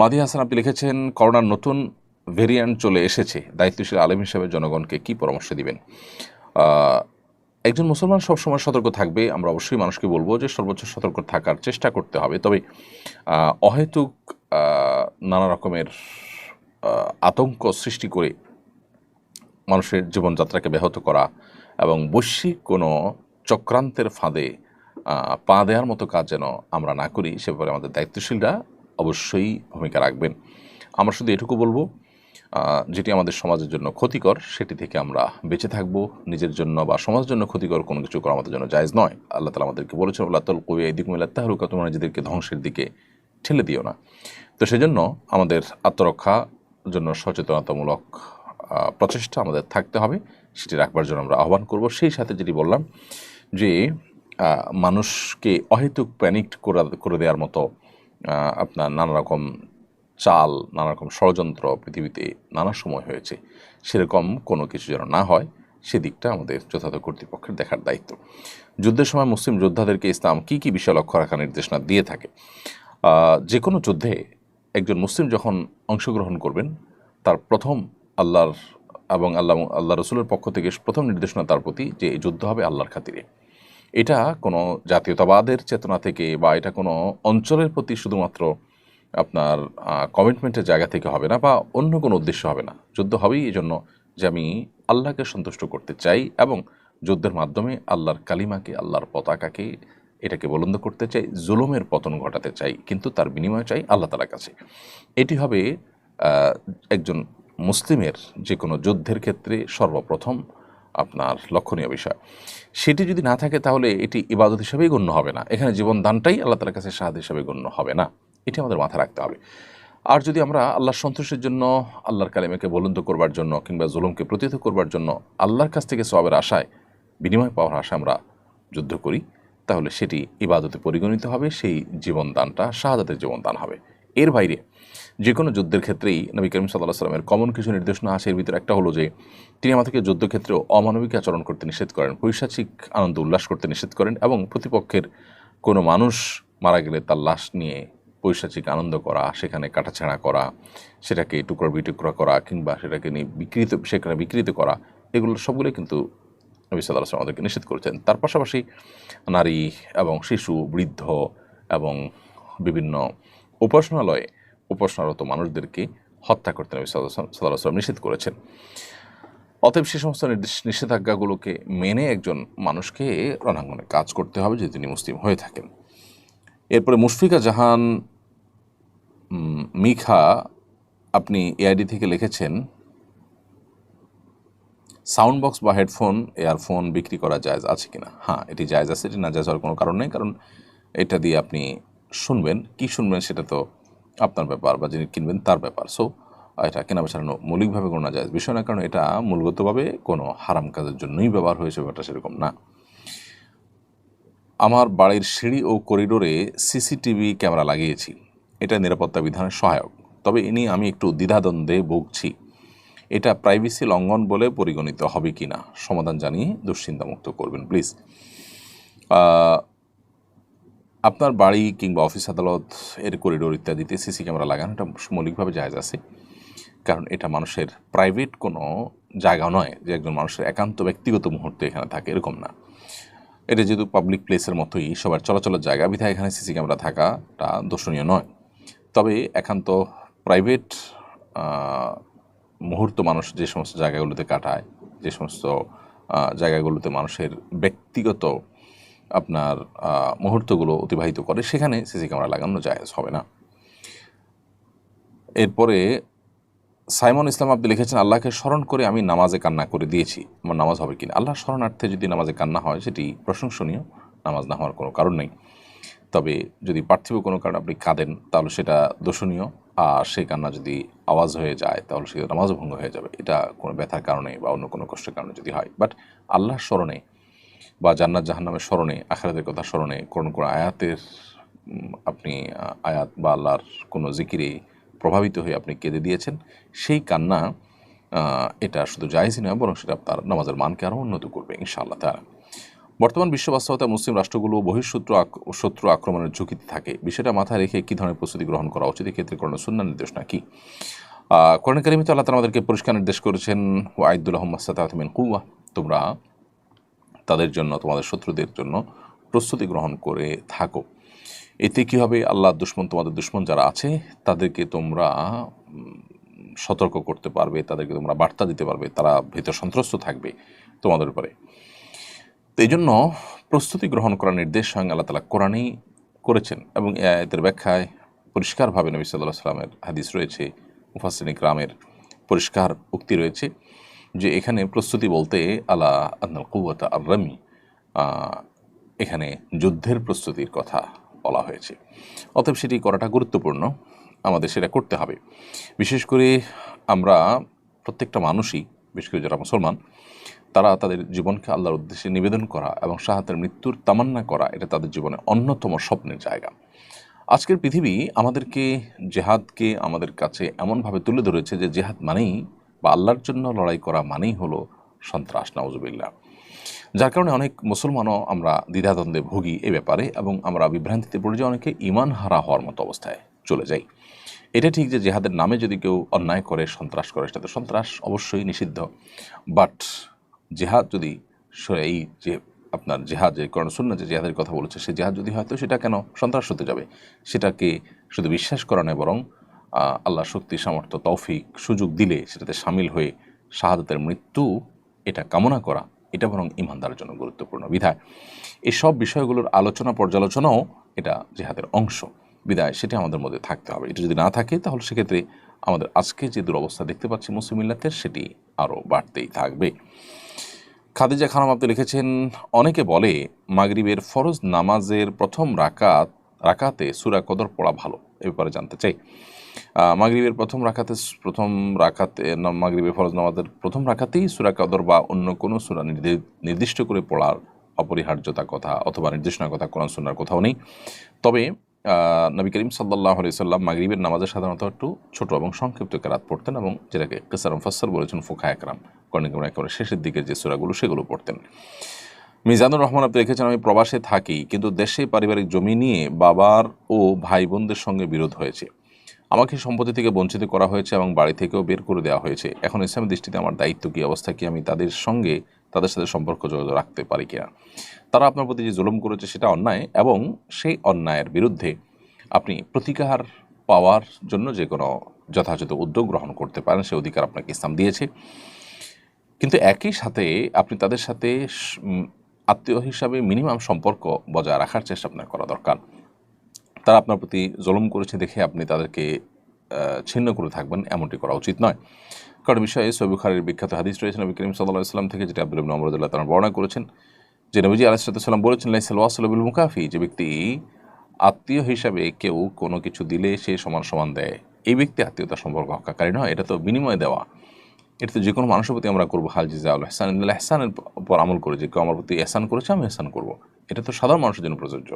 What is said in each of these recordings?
মাদি হাসান, আপনি লিখেছেন, করোনার নতুন ভেরিয়েন্ট চলে এসেছে। দায়িত্বশীল আলেম হিসেবে জনগণকে কি পরামর্শ দিবেন? একজন মুসলমান সবসময় সতর্ক থাকবে। আমরা অবশ্যই মানুষকে বলব যে সর্বোচ্চ সতর্ক থাকার চেষ্টা করতে হবে। তবে অহেতুক নানা রকমের আতঙ্ক সৃষ্টি করে মানুষের জীবনযাত্রাকে ব্যাহত করা এবং বৈশ্বিক কোনো চক্রান্তের ফাঁদে পা দেওয়ার মতো কাজ যেন আমরা না করি, সে ব্যাপারে আমাদের দায়িত্বশীলরা অবশ্যই ভূমিকা রাখবেন। আমরা শুধু এটুকু বলব যেটি আমাদের সমাজের জন্য ক্ষতিকর, সেটি থেকে আমরা বেঁচে থাকব। নিজের জন্য বা সমাজের জন্য ক্ষতিকর কোনো কিছু করা আমাদের জন্য জায়জ নয়। আল্লাহ তালা আমাদেরকে বলেছেন আল্লাহ তল কবি এদিক মিল্লা তাহরুকা তোমরা নিজেদেরকে ধ্বংসের দিকে ঠেলে দিও না। তো সেজন্য আমাদের আত্মরক্ষা জন্য সচেতনতামূলক প্রচেষ্টা আমাদের থাকতে হবে। সেটি রাখবার জন্য আমরা আহ্বান করব। সেই সাথে যেটি বললাম যে মানুষকে অহেতুক প্যানিক করে দেওয়ার মতো আপনার নানা রকম চাল নানা রকম ষড়যন্ত্র পৃথিবীতে নানা সময় হয়েছে। সেরকম কোনো কিছু যেন না হয়, সেদিকটা আমাদের যথাযথ কর্তৃপক্ষের দেখার দায়িত্ব। যুদ্ধের সময় মুসলিম যোদ্ধাদেরকে ইসলাম কী কী বিষয় লক্ষ্য রাখার নির্দেশনা দিয়ে থাকে? যে কোনো যুদ্ধে একজন মুসলিম যখন অংশগ্রহণ করবেন, তার প্রথম আল্লাহর এবং আল্লাহ আল্লাহ রসুলের পক্ষ থেকে প্রথম নির্দেশনা তার প্রতি যে যুদ্ধ হবে আল্লাহর খাতিরে। এটা কোনো জাতীয়তাবাদের চেতনা থেকে বা এটা কোনো অঞ্চলের প্রতি শুধুমাত্র আপনার কমিটমেন্টের জায়গা থেকে হবে না বা অন্য কোনো উদ্দেশ্য হবে না। যুদ্ধ হবেই এই জন্য যে আমি আল্লাহকে সন্তুষ্ট করতে চাই এবং যুদ্ধের মাধ্যমে আল্লাহর কালিমাকে, আল্লাহর পতাকাকে, এটাকে বলন্দ করতে চাই, জুলুমের পতন ঘটাতে চাই, কিন্তু তার বিনিময় চাই আল্লাহ তালার কাছে। এটি হবে একজন মুসলিমের যে কোনো যুদ্ধের ক্ষেত্রে সর্বপ্রথম আপনার লক্ষণীয় বিষয়। সেটি যদি না থাকে তাহলে এটি ইবাদত হিসাবেই গণ্য হবে না। এখানে জীবন দানটাই আল্লাহ তালার কাছে সাহায্য হিসাবে গণ্য হবে না। এটি আমাদের মাথায় রাখতে হবে। আর যদি আমরা আল্লাহর সন্তোষের জন্য, আল্লাহর কালেমাকে বলন্দ করবার জন্য কিংবা জুলুমকে প্রতিহত করবার জন্য আল্লাহর কাছ থেকে সবের আশায়, বিনিময় পাওয়ার আশায় আমরা যুদ্ধ করি, তাহলে সেটি ইবাদতে পরিগণিত হবে, সেই জীবনদানটা, শাহাদাতের জীবনদান হবে। এর বাইরে যে কোনো যুদ্ধের ক্ষেত্রেই নবী করিম সাল্লাহ সাল্লামের কমন কিছু নির্দেশনা আসে এর ভিতরে একটা হলো যে, তিনি আমাদেরকে যুদ্ধক্ষেত্রেও অমানবিক আচরণ করতে নিষেধ করেন, পৈশাচিক আনন্দ উল্লাস করতে নিষেধ করেন এবং প্রতিপক্ষের কোনো মানুষ মারা গেলে তার লাশ নিয়ে পৈশাচিক আনন্দ করা, সেখানে কাটাছেঁড়া করা, সেটাকে টুকরো বিটুকরা করা কিংবা সেটাকে নিয়ে বিকৃত, সেখানে বিকৃত করা, এগুলো সবগুলোই কিন্তু নবী সাল্লাহ আসলাম আমাদেরকে নিষেধ করেছেন। তার পাশাপাশি নারী এবং শিশু, বৃদ্ধ এবং বিভিন্ন উপাসনালয়ে উপাসনারত মানুষদেরকে হত্যা করতে নবী সাল্লাহ সাল্লাহ নিষেধ করেছেন। অতএব সে সমস্ত নিষেধাজ্ঞাগুলোকে মেনে একজন মানুষকে রণাঙ্গনে কাজ করতে হবে যদি তিনি মুসলিম হয়ে থাকেন। এরপরে মুশফিকা জাহান মিখা, আপনি এআইডি থেকে লিখেছেন, সাউন্ড বক্স বা হেডফোন এয়ারফোন বিক্রি করা জায়জ আছে কিনা? হ্যাঁ এটি জায়জ আছে, এটি না জায়জ হওয়ার কোনো কারণ নেই, কারণ এটা দিয়ে আপনি শুনবেন, কি শুনবেন সেটা তো আপনার ব্যাপার বা যিনি কিনবেন তার ব্যাপার। সো এটা কেনা বেচানো মৌলিকভাবে কোনো না যায় বিষয় না, কারণ এটা মূলগতভাবে কোনো হারাম কাজের জন্যই ব্যবহার হয়েছে ব্যাপারটা সেরকম না। আমার বাড়ির সিঁড়ি ও করিডোরে সিসিটিভি ক্যামেরা লাগিয়েছি। এটা নিরাপত্তা বিধানের সহায়ক। তবে এ নিয়ে আমি একটু দ্বিধাদ্বন্দ্বে ভুগছি। এটা প্রাইভেসি লঙ্ঘন বলে পরিগণিত হবে কি না সমাধান জানিয়ে দুশ্চিন্তামুক্ত করবেন, প্লিজ। আপনার বাড়ি কিংবা অফিস আদালত এর করিডোর ইত্যাদিতে সিসি ক্যামেরা লাগানোটা মৌলিকভাবে জায়জ আছে। কারণ এটা মানুষের প্রাইভেট কোনো জায়গা নয় যে একজন মানুষের একান্ত ব্যক্তিগত মুহূর্তে এখানে থাকে, এরকম না। এটা যেহেতু পাবলিক প্লেসের মতোই, সবার চলাচলের জায়গা, বিধায় এখানে সিসি ক্যামেরা থাকাটা দর্শনীয় নয়। তবে একান্ত প্রাইভেট মুহূর্ত মানুষ যে সমস্ত জায়গাগুলোতে কাটায়, যে সমস্ত জায়গাগুলোতে মানুষের ব্যক্তিগত আপনার মুহূর্তগুলো অতিবাহিত করে, সেখানে সিসি ক্যামেরা লাগানো জায়েজ হবে না। এরপরে, সাইমন ইসলাম আপনি লিখেছেন, আল্লাহকে স্মরণ করে আমি নামাজে কান্না করে দিয়েছি। আমার নামাজ হবে কিনা? আল্লাহ স্মরণার্থে যদি নামাজে কান্না হয়, সেটি প্রশংসনীয়, নামাজ না হওয়ার কোনো কারণ নেই। তবে যদি পার্থিব কোনো কারণে আপনি কাঁদেন, তাহলে সেটা দোষণীয়। আর সেই কান্না যদি আওয়াজ হয়ে যায়, তাহলে সে নামাজও ভঙ্গ হয়ে যাবে। এটা কোনো ব্যথার কারণে বা অন্য কোনো কষ্টের কারণে যদি হয়। বাট আল্লাহর স্মরণে বা জান্নাত জাহান্নামের স্মরণে, আখারাতের কথা স্মরণে কোন কোনো আয়াতের আপনি আয়াত বা আল্লাহর কোনো জিকিরে প্রভাবিত হয়ে আপনি কেঁদে দিয়েছেন, সেই কান্না এটা শুধু জায়জই নয়, বরং সেটা আপনার নামাজের মানকে আরও উন্নত করবে, ইনশাআল্লাহ তারা বর্তমান বিশ্ব বাস্তবতায় মুসলিম রাষ্ট্রগুলো বহিঃশত্রু শত্রু আক্রমণের ঝুঁকিতে থাকে। বিষয়টা মাথায় রেখে কী ধরনের প্রস্তুতি গ্রহণ করা উচিত? এক্ষেত্রে কোনো শূন্য নির্দেশনা কি কোরআন কারিমিতে আল্লাহ তালা আমাদেরকে পরিষ্কার নির্দেশ করেছেন ওয়াইদুল আহম্মাস্তাতমিন কুয়া তোমরা তাদের জন্য, তোমাদের শত্রুদের জন্য প্রস্তুতি গ্রহণ করে থাকো। এতে কী হবে? আল্লাহ দুশ্মন, তোমাদের দুশ্মন যারা আছে, তাদেরকে তোমরা সতর্ক করতে পারবে, তাদেরকে তোমরা বার্তা দিতে পারবে, তারা ভীত সন্ত্রস্ত থাকবে তোমাদের উপরে। তো এই জন্য প্রস্তুতি গ্রহণ করার নির্দেশ স্বয়ং আল্লাহ তালা কোরআনেই করেছেন এবং এ আয়াতের ব্যাখ্যায় পরিষ্কারভাবে নবী সাল্লাহ সাল্লামের হাদিস রয়েছে মুফাসিন ইকরামের পরিষ্কার উক্তি রয়েছে। যে এখানে প্রস্তুতি বলতে আলা আন্নাল কুয়াতা আর রামি এখানে যুদ্ধের প্রস্তুতির কথা বলা হয়েছে। অতএব সেটি করাটা গুরুত্বপূর্ণ, আমাদের সেটা করতে হবে। বিশেষ করে আমরা প্রত্যেকটা মানুষই, বিশেষ করে যারা মুসলমান, তারা তাদের জীবনকে আল্লাহর উদ্দেশ্যে নিবেদন করা এবং শাহাতের মৃত্যুর তামান্না করা, এটা তাদের জীবনে অন্যতম স্বপ্নের জায়গা। আজকের পৃথিবী আমাদেরকে জেহাদকে আমাদের কাছে এমনভাবে তুলে ধরেছে যে জেহাদ মানেই বা আল্লাহর জন্য লড়াই করা মানেই হলো সন্ত্রাস, নাউজুবিল্লাহ। যার কারণে অনেক মুসলমানও আমরা দ্বিধাদ্বন্দ্বে ভুগি এ ব্যাপারে এবং আমরা বিভ্রান্তিতে পড়ে যাই, অনেকে ইমান হারা হওয়ার মতো অবস্থায় চলে যাই। এটা ঠিক যে জেহাদের নামে যদি কেউ অন্যায় করে, সন্ত্রাস করে, সেটা তো সন্ত্রাস অবশ্যই নিষিদ্ধ। বাট জেহাদ যদি এই যে আপনার জেহাদ, যে করণ শূন্য যে জেহাদের কথা বলেছে, সে জেহাদ যদি হয়তো সেটা কেন সন্ত্রাস হতে যাবে? সেটাকে শুধু বিশ্বাস করা নয়, বরং আল্লাহ শক্তি, সামর্থ্য, তৌফিক, সুযোগ দিলে সেটাতে সামিল হয়ে শাহাদতের মৃত্যু, এটা কামনা করা, এটা বরং ইমানদারের জন্য গুরুত্বপূর্ণ বিধায়। এই সব বিষয়গুলোর আলোচনা, পর্যালোচনাও এটা জেহাদের অংশ। বিদায় সেটা আমাদের মধ্যে থাকতে হবে। এটা যদি না থাকে, তাহলে সেক্ষেত্রে আমাদের আজকে যে দুরবস্থা দেখতে পাচ্ছি মুসলিম মিল্লাতের, সেটি আরও বাড়তেই থাকবে। খাদিজা খানম আপনি লিখেছেন, অনেকে বলে মাগরিবের ফরজ নামাজের প্রথম রাকাত রাকাতে সুরা কদর পড়া ভালো, এ ব্যাপারে জানতে চাই। মাগরিবের প্রথম রাকাতে প্রথম রাখাতে মাগরিবের ফরজ নামাজের প্রথম রাখাতেই সুরা কদর বা অন্য কোনো সুরা নির্দি- নির্দিষ্ট করে পড়ার অপরিহার্যতা কথা অথবা নির্দেশনার কথা কোরআন সুন্নার কোথাও নেই। তবে নবী করিম সাল্লাহ সাল্লাম মাগরিবের নামাজে সাধারণত একটু ছোট এবং সংক্ষিপ্ত কেরাত পড়তেন এবং যেটাকে কেসারম ফাসার বলেছেন ফোখা একরাম। কর্ণিকম একেবারে শেষের দিকের যে সুরাগুলো সেগুলো পড়তেন। মিজানুর রহমান, আপনি লিখেছেন আমি প্রবাসে থাকি, কিন্তু দেশে পারিবারিক জমি নিয়ে বাবার ও ভাই বোনদের সঙ্গে বিরোধ হয়েছে। আমাকে সম্পত্তি থেকে বঞ্চিত করা হয়েছে এবং বাড়ি থেকেও বের করে দেওয়া হয়েছে। এখন ইসলামের দৃষ্টিতে আমার দায়িত্ব কী, অবস্থা কি, আমি তাদের সঙ্গে, তাদের সাথে সম্পর্ক রাখতে পারি কিনা? তারা আপনার প্রতি যে জুলুম করেছে সেটা অন্যায় এবং সেই অন্যায়ের বিরুদ্ধে আপনি প্রতিকার পাওয়ার জন্য যে কোনো যথাযথ উদ্যোগ গ্রহণ করতে পারেন, সে অধিকার আপনাকে ইসলাম দিয়েছে। কিন্তু একই সাথে আপনি তাদের সাথে আত্মীয় হিসাবে মিনিমাম সম্পর্ক বজায় রাখার চেষ্টা আপনার করা দরকার। তারা আপনার প্রতি জলম করেছে দেখে আপনি তাদেরকে ছিন্ন করে থাকবেন এমনটি করা উচিত নয়। কারণ বিষয়ে সৈবুখারের বিখ্যাত হাদিস রয়েছে, নবী করিম সাল্লাহ ইসলাম থেকে, যেটা আব্দুল নম্বরদুল্লাহ তারা বর্ণনা করেছেন। যে নবীজি আলাইসাল্লাম বলেছেন লাইসাল্লাহুল মুকাফি যে ব্যক্তি আত্মীয় হিসাবে কেউ কোনো কিছু দিলে সে সমান সমান দেয়। এই ব্যক্তি আত্মীয়তা সম্পর্ক হকাকারী নয়, এটা তো বিনিময় দেওয়া। এটা তো যে কোনো মানুষের প্রতি আমরা করব, হাল জিজা আল হাসান এহসানের উপর আমল করে, যে কেউ আমার প্রতি এহসান করেছে, আমি এহসান করব। এটা তো সাধারণ মানুষের জন্য প্রযোজ্য।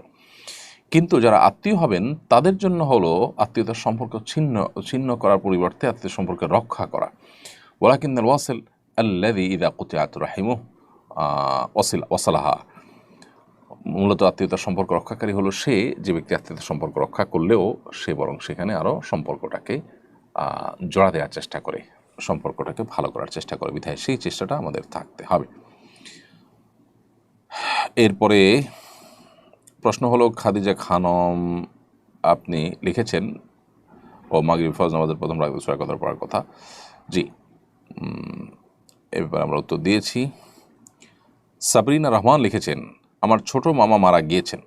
কিন্তু যারা আত্মীয় হবেন, তাদের জন্য হলো আত্মীয়তার সম্পর্ক ছিন্ন ছিন্ন করার পরিবর্তে আত্মীয় সম্পর্কে রক্ষা করা। ওলাকিন ওয়াসেল আল্লাদি ইদা কুতিয়াত রাহিমু ওসিল ওসালাহা মূলত আত্মীয়তার সম্পর্ক রক্ষাকারী হলো সে, যে ব্যক্তি আত্মীয়তার সম্পর্ক রক্ষা করলেও সে বরং সেখানে আরও সম্পর্কটাকে জোড়া দেওয়ার চেষ্টা করে। সম্পর্কটাকে ভালো করার চেষ্টা করে বিধায় সেই চেষ্টাটা আমাদের থাকতে হবে। এরপরে প্রশ্ন হলো খাদিজা খানম আপনি লিখেছেন ও মাগরিব ফজ নামাজের প্রথম রাখতে সুরা কথা পড়ার কথা। জি উম, এ ব্যাপারে আমরা উত্তর দিয়েছি। সাবরিনা রহমান লিখেছেন আমার ছোট মামা মারা গিয়েছেন।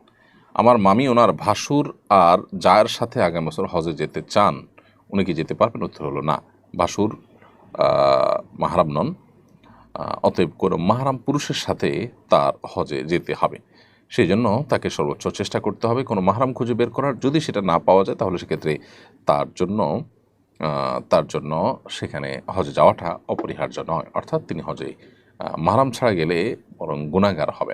আমার মামি ওনার ভাসুর আর জায়ের সাথে আগামী বছর হজে যেতে চান উনি কি যেতে পারবেন? উত্তর হলো না ভাসুর মাহারাম নন। অতএব কোনো মাহারাম পুরুষের সাথে তার হজে যেতে হবে। সেই জন্য তাকে সর্বোচ্চ চেষ্টা করতে হবে। কোনো মাহারাম খুঁজে বের করার যদি সেটা না পাওয়া যায়, তাহলে সেক্ষেত্রে তার জন্য তার জন্য সেখানে হজে যাওয়াটা অপরিহার্য নয়। অর্থাৎ তিনি হজে মাহারাম ছাড়া গেলে বরং গুণাগার হবেন।